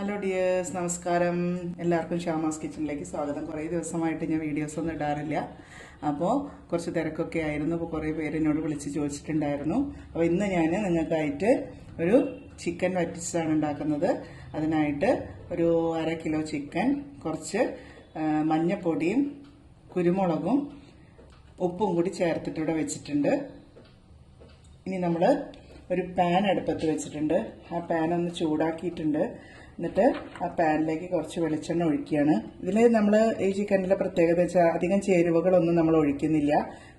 Hello dears നമസ്കാരം. എല്ലാവർക്കും ഷാമാസ് കിച്ചണിലേക്ക് സ്വാഗതം. കുറേ ദിവസമായിട്ട് ഞാൻ വീഡിയോസ് ഒന്നും ഇടാറില്ല. അപ്പോൾ കുറച്ച് തിരക്കൊക്കെ ആയിരുന്നു. അപ്പോൾ കുറേ പേര് എന്നോട് വിളിച്ച് ചോദിച്ചിട്ടുണ്ടായിരുന്നു. അപ്പോൾ ഇന്ന് ഞാൻ നിങ്ങൾക്കായിട്ട് ഒരു ചിക്കൻ വറ്റിച്ചതാണ് ഉണ്ടാക്കുന്നത്. അതിനായിട്ട് ഒരു അര കിലോ ചിക്കൻ കുറച്ച് മഞ്ഞപ്പൊടിയും കുരുമുളകും ഉപ്പും കൂടി ചേർത്തിട്ടിവിടെ വെച്ചിട്ടുണ്ട്. ഇനി നമ്മൾ ഒരു പാൻ അടുപ്പത്ത് വെച്ചിട്ടുണ്ട്. ആ പാൻ ഒന്ന് ചൂടാക്കിയിട്ടുണ്ട്. എന്നിട്ട് ആ പാനിലേക്ക് കുറച്ച് വെളിച്ചെണ്ണ ഒഴിക്കുകയാണ്. ഇതിൽ നമ്മൾ ഈ ചിക്കനിലെ പ്രത്യേകത വെച്ചാൽ അധികം ചേരുവകളൊന്നും നമ്മൾ ഒഴിക്കുന്നില്ല.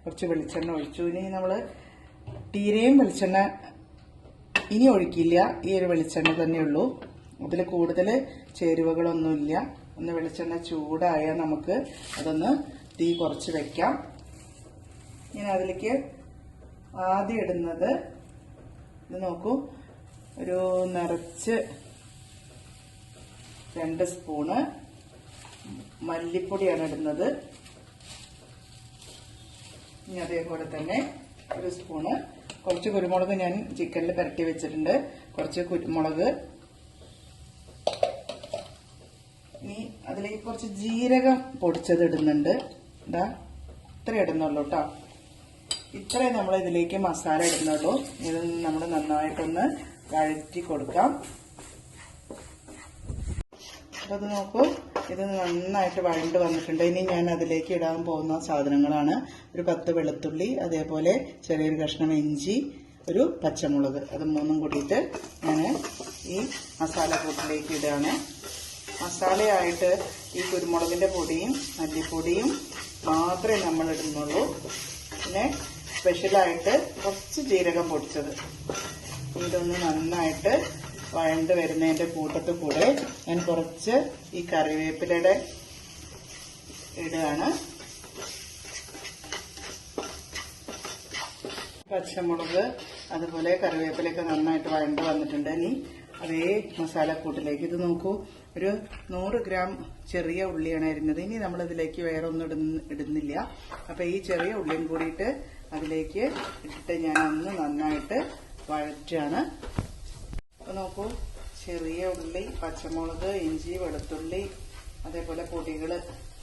കുറച്ച് വെളിച്ചെണ്ണ ഒഴിച്ചു. ഇനി നമ്മൾ തീരെയും വെളിച്ചെണ്ണ ഇനി ഒഴിക്കില്ല. ഈ ഒരു വെളിച്ചെണ്ണ തന്നെ ഉള്ളൂ. അതിൽ കൂടുതൽ ചേരുവകളൊന്നുമില്ല. ഒന്ന് വെളിച്ചെണ്ണ ചൂടായാൽ നമുക്ക് അതൊന്ന് തീ കുറച്ച് വെക്കാം. ഞാൻ അതിലേക്ക് ആദ്യം ഇടുന്നത് ഇത് നോക്കൂ. ഒരു നിറച്ച് രണ്ട് സ്പൂണ് മല്ലിപ്പൊടിയാണ് ഇടുന്നത്. ഇനി അതേപോലെ തന്നെ ഒരു സ്പൂണ് കുറച്ച് കുരുമുളക് ഞാൻ ചിക്കനിൽ പുരട്ടി വെച്ചിട്ടുണ്ട്. കുറച്ച് കുരുമുളക്. ഇനി അതിലേക്ക് കുറച്ച് ജീരകം പൊടിച്ചത് ഇടുന്നുണ്ട്. ഇതാ ഇത്ര ഇടുന്നുള്ളൂ കേട്ടോ ഇത്രേ നമ്മൾ ഇതിലേക്ക് മസാല ഇടുന്നുള്ളൂ. ഇത് നമ്മൾ നന്നായിട്ടൊന്ന് വഴറ്റി കൊടുക്കാം. അത് നോക്കൂ. ഇത് നന്നായിട്ട് വഴണ്ട് വന്നിട്ടുണ്ട്. ഇനി ഞാൻ അതിലേക്ക് ഇടാൻ പോകുന്ന സാധനങ്ങളാണ്. ഒരു പത്ത് വെളുത്തുള്ളി അതേപോലെ ചെറിയൊരു കഷ്ണം ഇഞ്ചി ഒരു പച്ചമുളക്. അത് മൂന്നും കൂടിയിട്ട് ഞാൻ ഈ മസാല കൂട്ടിലേക്ക് ഇടുകയാണ്. മസാലയായിട്ട് ഈ കുരുമുളകിന്റെ പൊടിയും മല്ലിപ്പൊടിയും മാത്രമേ നമ്മൾ ഇടുന്നുള്ളൂ. പിന്നെ സ്പെഷ്യലായിട്ട് കുറച്ച് ജീരകം പൊടിച്ചത്. ഇതൊന്ന് നന്നായിട്ട് വഴണ്ട് വരുന്നതിന്റെ കൂട്ടത്തിൽ കൂടെ ഞാൻ കുറച്ച് ഈ കറിവേപ്പിലയുടെ ഇടുകയാണ് പച്ചമുളക് അതുപോലെ കറിവേപ്പിലൊക്കെ നന്നായിട്ട് വഴണ്ട് വന്നിട്ടുണ്ട്. ഇനി അതേ മസാലക്കൂട്ടിലേക്ക് ഇത് നോക്കൂ. ഒരു നൂറ് ഗ്രാം ചെറിയ ഉള്ളിയാണ് അരിഞ്ഞത്. ഇനി നമ്മൾ ഇതിലേക്ക് വേറെ ഒന്നും ഇടുന്ന- ഇടുന്നില്ല. അപ്പൊ ഈ ചെറിയ ഉള്ളിയും കൂടിയിട്ട് അതിലേക്ക് ഇട്ടിട്ട് ഞാൻ ഒന്ന് നന്നായിട്ട് വഴറ്റാണ്. നോക്കൂ. ചെറിയ ഉള്ളി പച്ചമുളക് ഇഞ്ചി വെളുത്തുള്ളി അതേപോലെ പൊടികൾ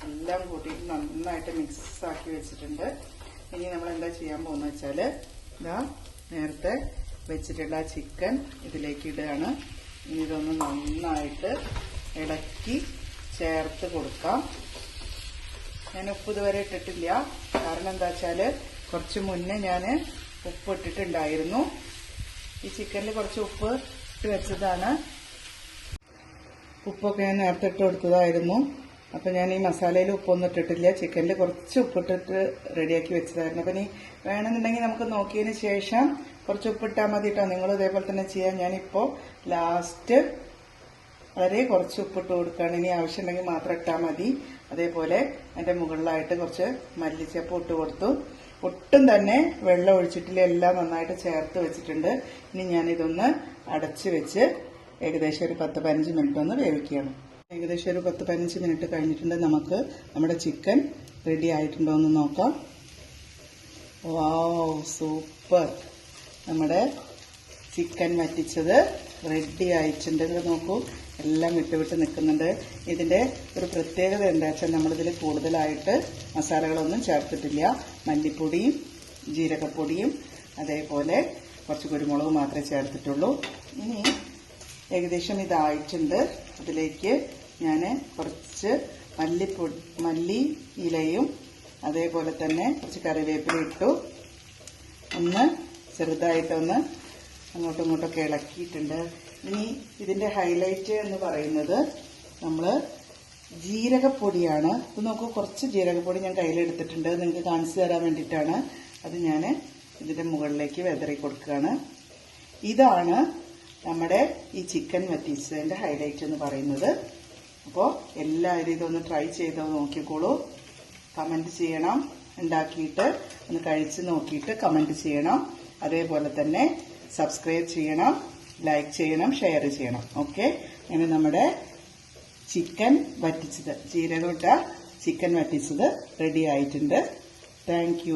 എല്ലാം കൂട്ടിയിട്ട് നന്നായിട്ട് മിക്സ് ആക്കി വെച്ചിട്ടുണ്ട്. ഇനി നമ്മൾ എന്താ ചെയ്യാൻ പോകുന്ന വെച്ചാൽ ഇതാ നേരത്തെ വെച്ചിട്ടുള്ള ചിക്കൻ ഇതിലേക്ക് ഇടുകയാണ്. ഇനി ഇതൊന്ന് നന്നായിട്ട് ഇളക്കി ചേർത്ത് കൊടുക്കാം. ഞാൻ ഉപ്പ് ഇതുവരെ ഇട്ടിട്ടില്ല. കാരണം എന്താ വെച്ചാൽ കുറച്ച് മുന്നേ ഞാൻ ഉപ്പ് ഇട്ടിട്ടുണ്ടായിരുന്നു. ഈ ചിക്കനിൽ കുറച്ച് ഉപ്പ് ഇട്ട് വെച്ചതാണ്. ഉപ്പൊക്കെ ഞാൻ നേരത്തെ ഇട്ട് കൊടുത്തതായിരുന്നു. അപ്പൊ ഞാൻ ഈ മസാലയിൽ ഉപ്പൊന്നും ഇട്ടിട്ടില്ല. ചിക്കനിൽ കുറച്ച് ഉപ്പിട്ടിട്ട് റെഡിയാക്കി വെച്ചതായിരുന്നു. അപ്പൊ ഇനി വേണമെന്നുണ്ടെങ്കിൽ നമുക്ക് നോക്കിയതിന് ശേഷം കുറച്ച് ഉപ്പിട്ടാൽ മതി കേട്ടോ നിങ്ങൾ ഇതേപോലെ തന്നെ ചെയ്യാം. ഞാനിപ്പോ ലാസ്റ്റ് വളരെ കുറച്ച് ഉപ്പിട്ട് കൊടുക്കുകയാണ് ഇനി ആവശ്യമുണ്ടെങ്കിൽ മാത്രം ഇട്ടാൽ മതി. അതേപോലെ അതിന്റെ മുകളിലായിട്ട് കുറച്ച് മല്ലിച്ചപ്പ് ഇട്ട് കൊടുത്തു. ഒട്ടും തന്നെ വെള്ളം ഒഴിച്ചിട്ടില്ല. എല്ലാം നന്നായിട്ട് ചേർത്ത് വെച്ചിട്ടുണ്ട്. ഇനി ഞാനിതൊന്ന് അടച്ച് വെച്ച് ഏകദേശം ഒരു പത്ത് പതിനഞ്ച് മിനിറ്റ് ഒന്ന് വേവിക്കുകയാണ്. ഏകദേശം ഒരു പത്ത് പതിനഞ്ച് മിനിറ്റ് കഴിഞ്ഞിട്ടുണ്ട്. നമുക്ക് നമ്മുടെ ചിക്കൻ റെഡി ആയിട്ടുണ്ടോ എന്ന് നോക്കാം. Wow super. നമ്മുടെ ചിക്കൻ വറ്റിച്ചത് റെഡി ആയിട്ടുണ്ട്. നോക്കൂ. എല്ലാം വിട്ട് വിട്ട് നിൽക്കുന്നുണ്ട്. ഇതിന്റെ ഒരു പ്രത്യേകത എന്താ വെച്ചാൽ നമ്മളിതിൽ കൂടുതലായിട്ട് മസാലകളൊന്നും ചേർത്തിട്ടില്ല. മല്ലിപ്പൊടിയും ജീരകപ്പൊടിയും അതേപോലെ കുറച്ച് കുരുമുളക് മാത്രമേ ചേർത്തിട്ടുള്ളൂ. ഇനി ഏകദേശം ഇതായിട്ടുണ്ട്. അതിലേക്ക് ഞാൻ കുറച്ച് മല്ലിപ്പൊടി മല്ലി ഇലയും അതേപോലെ തന്നെ കുറച്ച് കറിവേപ്പില ഇട്ടു. ഒന്ന് ചെറുതായിട്ടൊന്ന് അങ്ങോട്ടും ഇങ്ങോട്ടൊക്കെ ഇളക്കിയിട്ടുണ്ട്. ഇനി ഇതിന്റെ ഹൈലൈറ്റ് എന്ന് പറയുന്നത് നമ്മൾ ജീരകപ്പൊടിയാണ്. ഇത് നോക്കൂ കുറച്ച് ജീരകപ്പൊടി ഞാൻ കയ്യിലെടുത്തിട്ടുണ്ട്. നിങ്ങൾക്ക് കാണിച്ചു തരാൻ വേണ്ടിയിട്ടാണ്. അത് ഞാൻ ഇതിന്റെ മുകളിലേക്ക് വെതറി കൊടുക്കുകയാണ്. ഇതാണ് നമ്മുടെ ഈ ചിക്കൻ വറ്റീച്ചതിന്റെ ഹൈലൈറ്റ് എന്ന് പറയുന്നത്. അപ്പോൾ എല്ലാവരും ഇതൊന്ന് ട്രൈ ചെയ്ത് നോക്കിക്കോളൂ. കമന്റ് ചെയ്യണം. ഉണ്ടാക്കിയിട്ട് ഒന്ന് കഴിച്ച് നോക്കിയിട്ട് കമന്റ് ചെയ്യണം. അതേപോലെ തന്നെ സബ്സ്ക്രൈബ് ചെയ്യണം. ലൈക്ക് ചെയ്യണം ഷെയർ ചെയ്യണം. ഓക്കെ ഇനി നമ്മുടെ ചിക്കൻ വറ്റിച്ചത്. ജീരകൂട്ട ചിക്കൻ വറ്റിച്ചത് റെഡി ആയിട്ടുണ്ട്. താങ്ക്